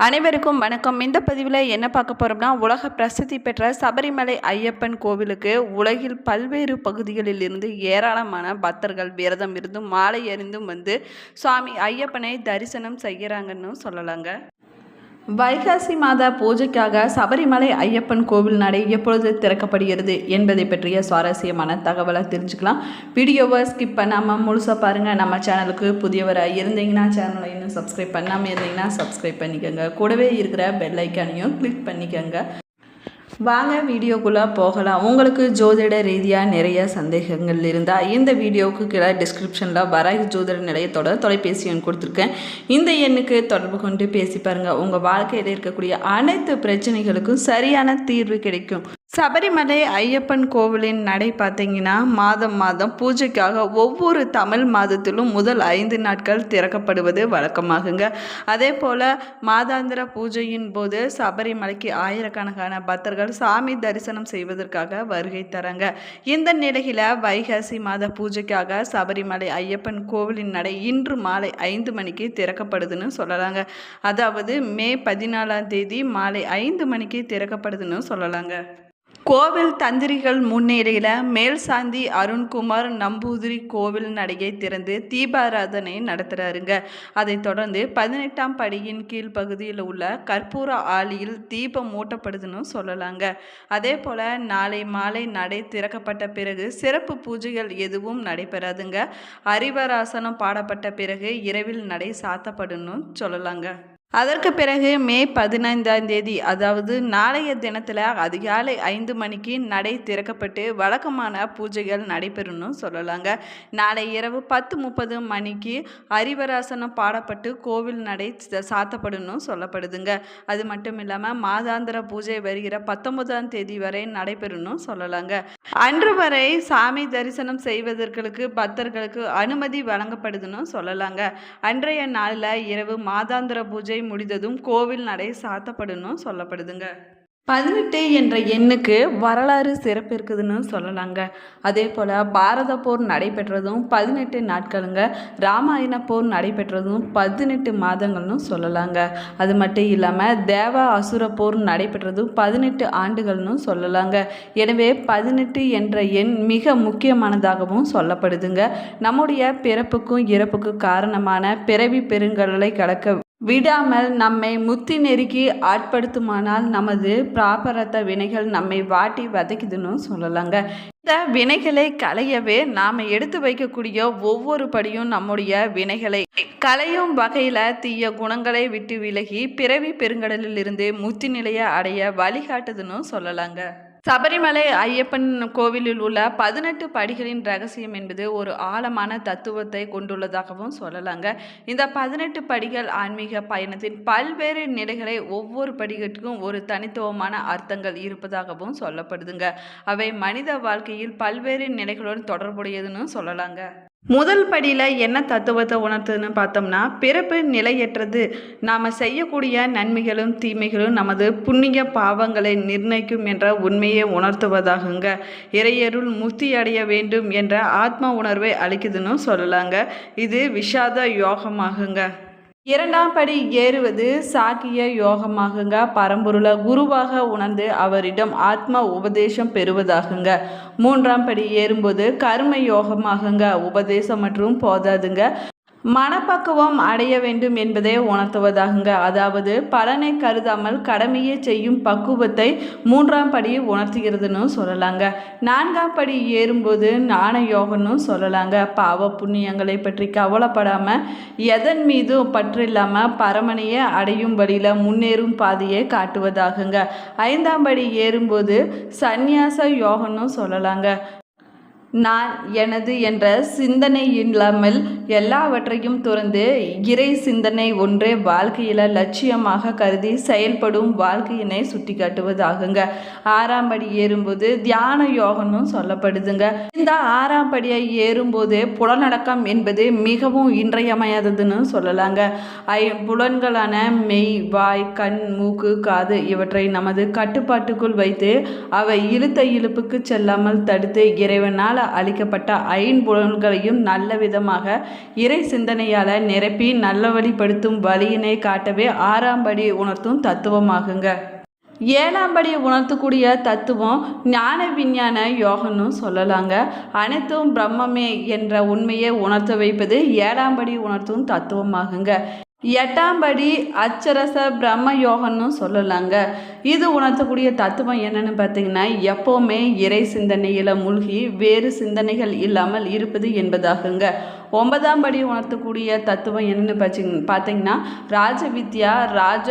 அனைவருக்கும் வணக்கம். இந்த பதிவில் என்ன பார்க்க போகிறோம்னா உலக பிரசித்தி பெற்ற சபரிமலை ஐயப்பன் கோவிலுக்கு உலகில் பல்வேறு பகுதிகளில் இருந்து ஏராளமான பக்தர்கள் விரதம் இருந்தும் மாலை எறிந்தும் வந்து சுவாமி ஐயப்பனை தரிசனம் செய்கிறாங்கன்னு சொல்லலாங்க. வைகாசி மாத பூஜைக்காக சபரிமலை ஐயப்பன் கோவில் நடை எப்பொழுது திறக்கப்படுகிறது என்பதை பற்றிய சுவாரஸ்யமான தகவலை தெரிஞ்சுக்கலாம். வீடியோவை ஸ்கிப் பண்ணாமல் முழுசாக பாருங்கள் நம்ம சேனலுக்கு புதியவராக இருந்தீங்கன்னா சேனலை இன்னும் சப்ஸ்கிரைப் பண்ணாமல் இருந்தீங்கன்னா சப்ஸ்கிரைப் பண்ணிக்கோங்க. கூடவே இருக்கிற பெல் ஐக்கானையும் கிளிக் பண்ணிக்கோங்க. வாங்க வீடியோக்குள்ளே போகலாம். உங்களுக்கு ஜோதிட ரீதியாக நிறைய சந்தேகங்கள் இருந்தால் இந்த வீடியோவுக்கு கீழே டிஸ்கிரிப்ஷனில் வராகி ஜோதிட நிலையத்தோட தொலைபேசி எண் கொடுத்துருக்கேன். இந்த எண்ணுக்கு தொடர்பு கொண்டு பேசி பாருங்கள் உங்கள் வாழ்க்கையில் இருக்கக்கூடிய அனைத்து பிரச்சனைகளுக்கும் சரியான தீர்வு கிடைக்கும். சபரிமலை ஐயப்பன் கோவிலின் நடை பார்த்தீங்கன்னா மாதம் மாதம் பூஜைக்காக ஒவ்வொரு தமிழ் மாதத்திலும் முதல் ஐந்து நாட்கள் திறக்கப்படுவது வழக்கமாகுங்க. அதே போல் மாதாந்திர பூஜையின் போது சபரிமலைக்கு ஆயிரக்கணக்கான பக்தர்கள் சாமி தரிசனம் செய்வதற்காக வருகை தராங்க. இந்த நிலையில் வைகாசி மாத பூஜைக்காக சபரிமலை ஐயப்பன் கோவிலின் நடை இன்று மாலை ஐந்து மணிக்கு திறக்கப்படுதுன்னு சொல்லலாங்க. அதாவது மே பதினாலாம் தேதி மாலை ஐந்து மணிக்கு திறக்கப்படுதுன்னு சொல்லலாங்க. கோவில் தந்திரிகள் முன்னிலையில் மேல் சாந்தி அருண்குமார் நம்பூதிரி கோவில் நடையை திறந்து தீபாராதனை நடத்துகிறாருங்க அதைத் தொடர்ந்து பதினெட்டாம் படியின் கீழ் பகுதியில் உள்ள கற்பூர ஆலியில் தீபம் மூட்டப்படுதுன்னு சொல்லலாங்க. அதே போல் நாளை மாலை நடை திறக்கப்பட்ட பிறகு சிறப்பு பூஜைகள் எதுவும் நடைபெறாதுங்க. அறிவராசனம் பாடப்பட்ட பிறகு இரவில் நடை சாத்தப்படுன்னு சொல்லலாங்க. அதற்கு பிறகு மே பதினைந்தாம் தேதி அதாவது நாளைய தினத்தில் அதிகாலை ஐந்து மணிக்கு நடை திறக்கப்பட்டு வழக்கமான பூஜைகள் நடைபெறும்னு சொல்லலாங்க. நாளை இரவு பத்து முப்பது மணிக்கு ஹரிவராசனம் பாடப்பட்டு கோவில் நடை சாத்தப்படும் சொல்லப்படுதுங்க. அது மட்டும் இல்லாமல் மாதாந்திர பூஜை வருகிற பத்தொன்பதாம் தேதி வரை நடைபெறும்னு சொல்லலாங்க. அன்று வரை சாமி தரிசனம் செய்வதற்கு பக்தர்களுக்கு அனுமதி வழங்கப்படுதுன்னு சொல்லலாங்க. அன்றைய நாளில் இரவு மாதாந்திர பூஜை முடிந்ததும் கோவில் நடை சாத்தப்படணும் சொல்லப்படுதுங்க. பதினெட்டு என்ற எண்ணுக்கு வரலாறு சிறப்பு இருக்குதுன்னு சொல்லலாங்க. அதே போல் பாரத போர் நடைபெற்றதும் பதினெட்டு நாட்களுங்க. ராமாயண போர் நடைபெற்றதும் பதினெட்டு மாதங்கள்னு சொல்லலாங்க. அது மட்டும் இல்லாமல் தேவ அசுர போர் நடைபெற்றதும் பதினெட்டு ஆண்டுகள்னு சொல்லலாங்க. எனவே பதினெட்டு என்ற எண் மிக முக்கியமானதாகவும் சொல்லப்படுதுங்க. நம்முடைய பிறப்புக்கும் இறப்புக்கும் காரணமான பிறவி பெருங்கடலை கடக்க விடாமல் நம்மை முத்தி நெருக்கி ஆட்படுத்துமானால் நமது பிராபரத்த வினைகள் நம்மை வாட்டி வதைக்குதுன்னு சொல்லலாங்க. இந்த வினைகளை களையவே நாம் எடுத்து வைக்கக்கூடிய ஒவ்வொரு படியும் நம்முடைய வினைகளை களையும் வகையில் தீய குணங்களை விட்டு விலகி பிறவி பெருங்கடலில் இருந்து முத்தி நிலையை அடைய வழிகாட்டுதுன்னு சொல்லலாங்க. சபரிமலை ஐயப்பன் கோவிலில் உள்ள பதினெட்டு படிகளின் ரகசியம் என்பது ஒரு ஆழமான தத்துவத்தை கொண்டுள்ளதாகவும் சொல்லலாங்க. இந்த பதினெட்டு படிகள் ஆன்மீக பயணத்தின் பல்வேறு நிலைகளை ஒவ்வொரு படிகட்டுக்கும் ஒரு தனித்துவமான அர்த்தங்கள் இருப்பதாகவும் சொல்லப்படுதுங்க. அவை மனித வாழ்க்கையில் பல்வேறு நிலைகளுடன் தொடர்புடையதுன்னு சொல்லலாங்க. முதல் படியில் என்ன தத்துவத்தை உணர்த்துதுன்னு பார்த்தோம்னா பிறப்பு நிலையற்றது. நாம் செய்யக்கூடிய நன்மைகளும் தீமைகளும் நமது புண்ணிய பாவங்களை நிர்ணயிக்கும் என்ற உண்மையை உணர்த்துவதாகுங்க. இறையருள் முக்தி அடைய வேண்டும் என்ற ஆத்ம உணர்வை அளிக்குதுன்னு சொல்லலாங்க. இது விஷாத யோகமாகுங்க. இரண்டாம் படி ஏறுவது சாக்கிய யோகமாகுங்க. பரம்பொருளை குருவாக உணர்ந்து அவரிடம் ஆத்ம உபதேசம் பெறுவதாகுங்க. மூன்றாம் படி ஏறும்போது கர்ம யோகமாகுங்க. உபதேசம் மற்றும் போதாதுங்க. மனப்பக்குவம் அடைய வேண்டும் என்பதை உணர்த்துவதாகுங்க. அதாவது பலனை கருதாமல் கடமையை செய்யும் பக்குவத்தை மூன்றாம் படி உணர்த்துகிறதுன்னு சொல்லலாங்க. நான்காம் படி ஏறும்போது ஞான யோகம்னு சொல்லலாங்க. பாவ புண்ணியங்களை பற்றி கவலைப்படாமல் எதன் மீதும் பற்றில்லாமல் பரமனையை அடையும் வழியில் முன்னேறும் பாதையை காட்டுவதாகுங்க. ஐந்தாம் படி ஏறும்போது சந்நியாச யோகம்னு சொல்லலாங்க. நான் எனது என்ற சிந்தனை இல்லாமல் எல்லாவற்றையும் துறந்து இறை சிந்தனை ஒன்றே வாழ்க்கையில் லட்சியமாக கருதி செயல்படும் வாழ்க்கையினை சுட்டி காட்டுவதாகுங்க ஆறாம் படி ஏறும்போது தியான யோகம்னு சொல்லப்படுதுங்க. இந்த ஆறாம் படியை ஏறும்போது புலனடக்கம் என்பது மிகவும் இன்றையமையாததுன்னு சொல்லலாங்க. ஐ புலன்களான மெய் வாய் கண் மூக்கு காது இவற்றை நமது கட்டுப்பாட்டுக்குள் வைத்து அவை இழுத்த இழுப்புக்கு செல்லாமல் தடுத்து இறைவனால் தன்னால் அளிக்கப்பட்ட ஐம்புலன்களையும் நல்ல விதமாக இறை சிந்தனையால் நிரப்பி நல்ல வழிப்படுத்தும் வழியினை காட்டவே ஆறாம் படி உணர்த்தும் தத்துவமாகுங்க. ஏழாம் படி உணர்த்தக்கூடிய தத்துவம் ஞான விஞ்ஞான யோகன்னு சொல்லலாங்க. அனைத்தும் பிரம்மமே என்ற உண்மையை உணர்த்த வைப்பது ஏழாம் படி உணர்த்தும் தத்துவமாகுங்க. எட்டாம்படி அச்சரச பிரம்ம யோகம்னு சொல்லலாங்க. இது உணர்த்தக்கூடிய தத்துவம் என்னன்னு பார்த்தீங்கன்னா எப்போவுமே இறை சிந்தனையில் மூழ்கி வேறு சிந்தனைகள் இல்லாமல் இருப்பது என்பதாகுங்க. ஒன்பதாம் படி உணர்த்தக்கூடிய தத்துவம் என்னன்னு பார்த்தீங்க பார்த்தீங்கன்னா ராஜவித்யா ராஜ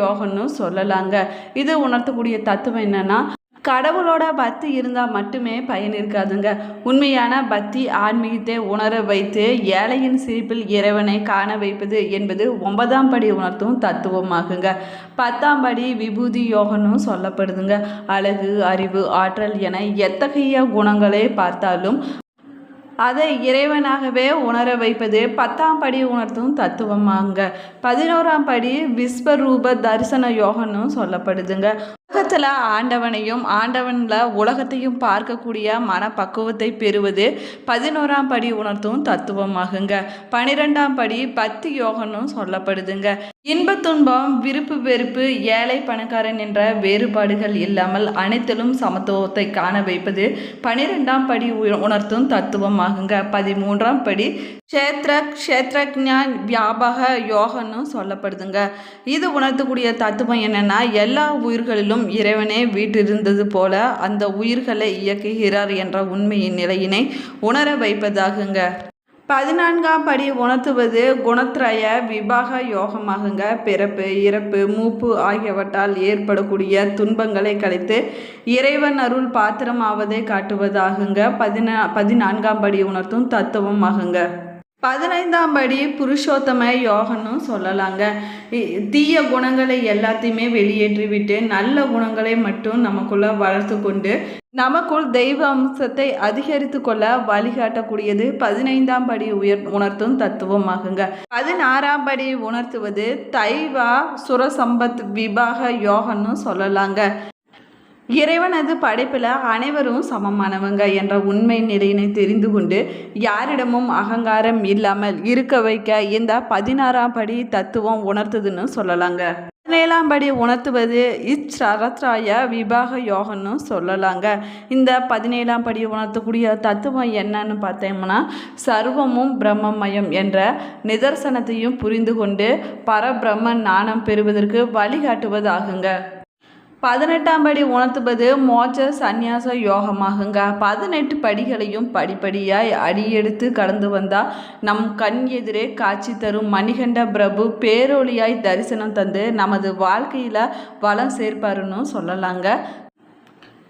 யோகம்னு சொல்லலாங்க. இது உணர்த்தக்கூடிய தத்துவம் என்னென்னா கடவுளோட பக்தி இருந்தால் மட்டுமே பயன் இருக்காதுங்க. உண்மையான பக்தி ஆன்மீகத்தை உணர வைத்து ஏழையின் சிரிப்பில் இறைவனை காண வைப்பது என்பது ஒன்பதாம் படி உணர்த்தும் தத்துவமாகுங்க. பத்தாம் படி விபூதி யோகனும் சொல்லப்படுதுங்க. அழகு அறிவு ஆற்றல் என எத்தகைய குணங்களை பார்த்தாலும் அதை இறைவனாகவே உணர வைப்பது பத்தாம் படி உணர்த்தும் தத்துவமாங்க. பதினோராம் படி விஸ்வரூப தரிசன யோகன்னு சொல்லப்படுதுங்க. உலகத்தில் ஆண்டவனையும் ஆண்டவனில் உலகத்தையும் பார்க்கக்கூடிய மனப்பக்குவத்தை பெறுவது பதினோராம் படி உணர்த்தும் தத்துவமாகுங்க. பனிரெண்டாம் படி பத்து யோகனும் சொல்லப்படுதுங்க. இன்ப துன்பம் விருப்பு வெறுப்பு ஏழை பணக்காரன் என்ற வேறுபாடுகள் இல்லாமல் அனைத்திலும் சமத்துவத்தை காண வைப்பது பனிரெண்டாம் படி உ- உணர்த்தும் தத்துவமாகுங்க. பதிமூன்றாம் படி க்ஷேத்ர க்ஷேத்ரஜான் வியாபக யோகன்னு சொல்லப்படுதுங்க. இது உணர்த்தக்கூடிய தத்துவம் என்னன்னா எல்லா உயிர்களிலும் இறைவனே வீட்டிருந்தது போல அந்த உயிர்களை இயக்குகிறார் என்ற உண்மையின் நிலையினை உணர வைப்பதாகுங்க. பதினான்காம் படி உணர்த்துவது குணத்ரய விபாக யோகமாகுங்க. பிறப்பு இறப்பு மூப்பு ஆகியவற்றால் ஏற்படக்கூடிய துன்பங்களை கழித்து இறைவன் அருள் பாத்திரமாவதை காட்டுவதாகுங்க. பதினா பதினான்காம் படி உணர்த்தும் தத்துவமாகுங்க. பதினைந்தாம் படி புருஷோத்தம யோகன்னு சொல்லலாங்க. தீய குணங்களை எல்லாத்தையுமே வெளியேற்றிவிட்டு நல்ல குணங்களை மட்டும் நமக்குள்ள வளர்த்து கொண்டு நமக்குள் தெய்வ அம்சத்தை அதிகரித்து கொள்ள வழிகாட்டக்கூடியது பதினைந்தாம் படி உயர் உணர்த்தும் தத்துவமாகுங்க. பதினாறாம் படி உணர்த்துவது தைவா சுரசம்பத் விபாக யோகன்னு சொல்லலாங்க. இறைவனது படைப்பில் அனைவரும் சமமானவங்க என்ற உண்மை நிலையினை தெரிந்து கொண்டு யாரிடமும் அகங்காரம் இல்லாமல் இருக்க வைக்க இந்த பதினாறாம் படி தத்துவம் உணர்த்துதுன்னு சொல்லலாங்க. பதினேழாம் படி உணர்த்துவது இச்சரத்ராய விபாக யோகன்னு சொல்லலாங்க. இந்த பதினேழாம் படி உணர்த்தக்கூடிய தத்துவம் என்னன்னு பார்த்தோம்னா சர்வமும் பிரம்மமயம் என்ற நிதர்சனத்தையும் புரிந்து கொண்டு பரபிரம்ம ஞானம் பெறுவதற்கு வழிகாட்டுவதாகுங்க. பதினெட்டாம் படி உணர்த்துவது மோட்ச சந்நியாச யோகமாகுங்க. பதினெட்டு படிகளையும் படிப்படியாய் அடியெடுத்து கடந்து வந்தால் நம் கண் எதிரே காட்சி தரும் மணிகண்ட பிரபு பேரொழியாய் தரிசனம் தந்து நமது வாழ்க்கையில் வளம் சேர்ப்பாருன்னு சொல்லலாங்க.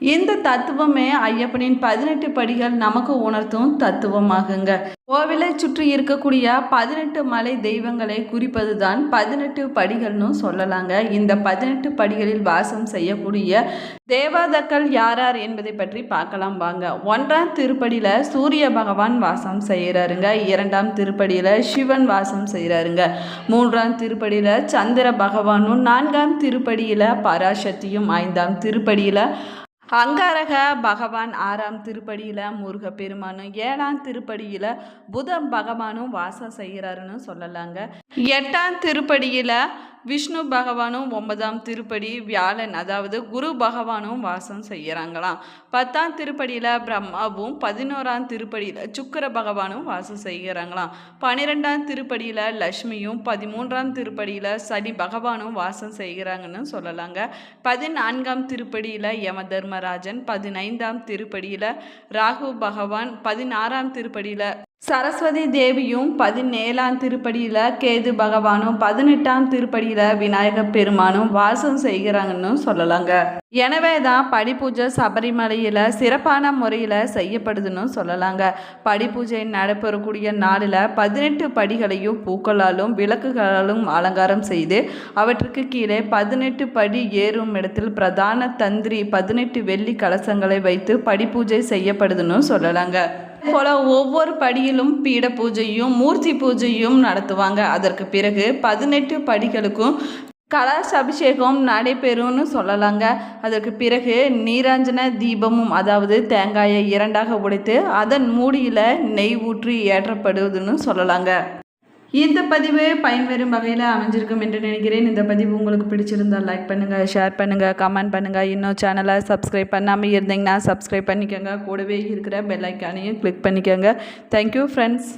இந்த தத்துவமே ஐயப்பனின் பதினெட்டு படிகள் நமக்கு உணர்த்தும் தத்துவமாகுங்க. கோவிலை சுற்றி இருக்கக்கூடிய பதினெட்டு மலை தெய்வங்களை குறிப்பது தான் பதினெட்டு படிகள்னு சொல்லலாங்க. இந்த பதினெட்டு படிகளில் வாசம் செய்யக்கூடிய தேவாதக்கள் யாரார் என்பதை பற்றி பார்க்கலாம் வாங்க. ஒன்றாம் திருப்படியில் சூரிய பகவான் வாசம் செய்கிறாருங்க. இரண்டாம் திருப்படியில் சிவன் வாசம் செய்கிறாருங்க. மூன்றாம் திருப்படியில் சந்திர பகவானும் நான்காம் திருப்படியில் பராசக்தியும் ஐந்தாம் திருப்படியில் அங்காரக பகவான் ஆறாம் திருப்படியில் முருகப்பெருமானும் ஏழாம் திருப்படியில் புத பகவானும் வாசம் செய்கிறாருன்னு சொல்லலாங்க. எட்டாம் திருப்படியில் விஷ்ணு பகவானும் ஒன்பதாம் திருப்படி வியாழன் அதாவது குரு பகவானும் வாசம் செய்கிறாங்களாம். பத்தாம் திருப்படியில் பிரம்மாவும் பதினோராம் திருப்படியில் சுக்கிர பகவானும் வாசம் செய்கிறாங்களாம். பன்னிரெண்டாம் திருப்படியில் லக்ஷ்மியும் பதிமூன்றாம் திருப்படியில் சனி பகவானும் வாசம் செய்கிறாங்கன்னு சொல்லலாங்க. பதினான்காம் திருப்படியில் யம தர்மராஜன் பதினைந்தாம் திருப்படியில் ராகு பகவான் பதினாறாம் திருப்படியில் சரஸ்வதி தேவியும் பதினேழாம் திருப்படியில் கேது பகவானும் பதினெட்டாம் திருப்படியில் விநாயகப் பெருமானும் வாசம் செய்கிறாங்கன்னு சொல்லலாங்க. எனவே தான் படிப்பூஜை சபரிமலையில் சிறப்பான முறையில் செய்யப்படுதுன்னு சொல்லலாங்க. படிப்பூஜை நடைபெறக்கூடிய நாளில் பதினெட்டு படிகளையும் பூக்களாலும் விளக்குகளாலும் அலங்காரம் செய்து அவற்றுக்கு கீழே பதினெட்டு படி ஏறும் இடத்தில் பிரதான தந்திரி பதினெட்டு வெள்ளி கலசங்களை வைத்து படிப்பூஜை செய்யப்படுதுன்னு சொல்லலாங்க. போல ஒவ்வொரு படியிலும் பீட பூஜையும் மூர்த்தி பூஜையும் நடத்துவாங்க. அதற்கு பிறகு பதினெட்டு படிகளுக்கும் கலச அபிஷேகம் நடைபெறும்னு சொல்லலாங்க. அதற்கு பிறகு நீராஞ்சன தீபமும் அதாவது தேங்காயை இரண்டாக உடைத்து அதன் மூடியில் நெய் ஊற்றி ஏற்றப்படுவதுன்னு சொல்லலாங்க. இந்த பதிவு பயன்பெறும் வகையில் அமைஞ்சிருக்கும் என்று நினைக்கிறேன். இந்த பதிவு உங்களுக்கு பிடிச்சிருந்தால் லைக் பண்ணுங்கள் ஷேர் பண்ணுங்கள் கமெண்ட் பண்ணுங்கள் இன்னும் சேனலை சப்ஸ்கிரைப் பண்ணாமல் இருந்தீங்கன்னா சப்ஸ்கிரைப் பண்ணிக்கோங்க. கூடவே இருக்கிற பெல் ஐக்கானையும் கிளிக் பண்ணிக்கோங்க. Thank you friends